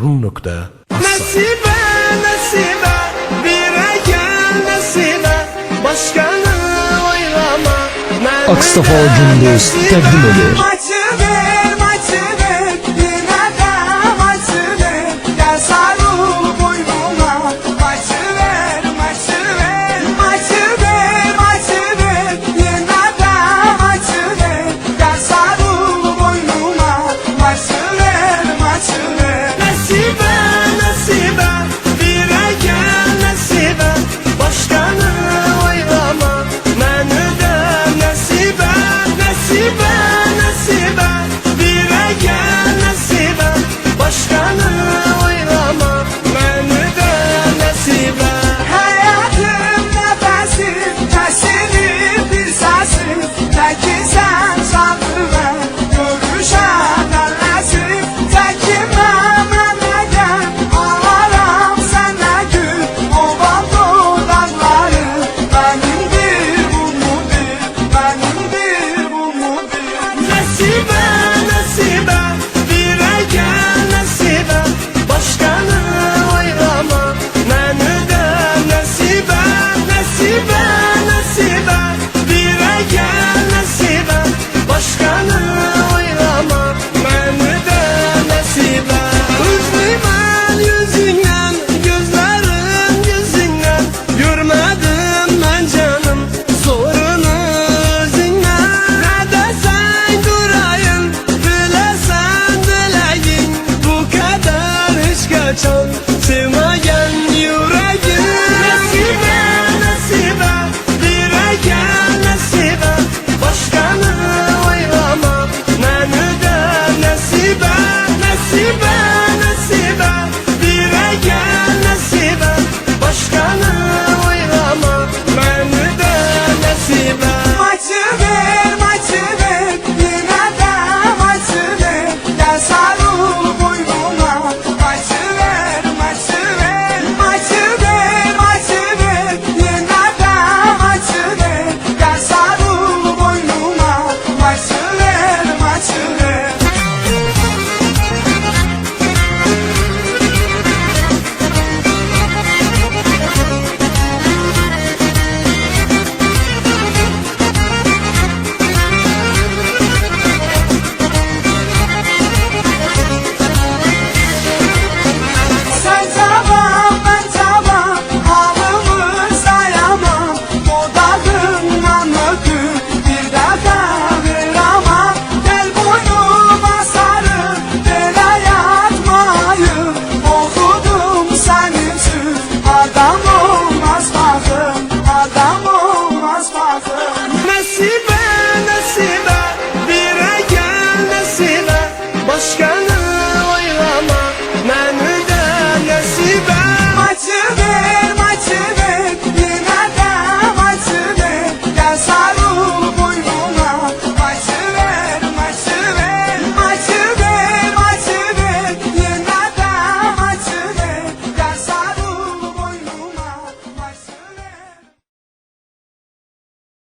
Rum nokta. Nasibe, nasibe, bire gel nasibe, başkanı oylama. Akstafa Cunduz tebdil ediyor.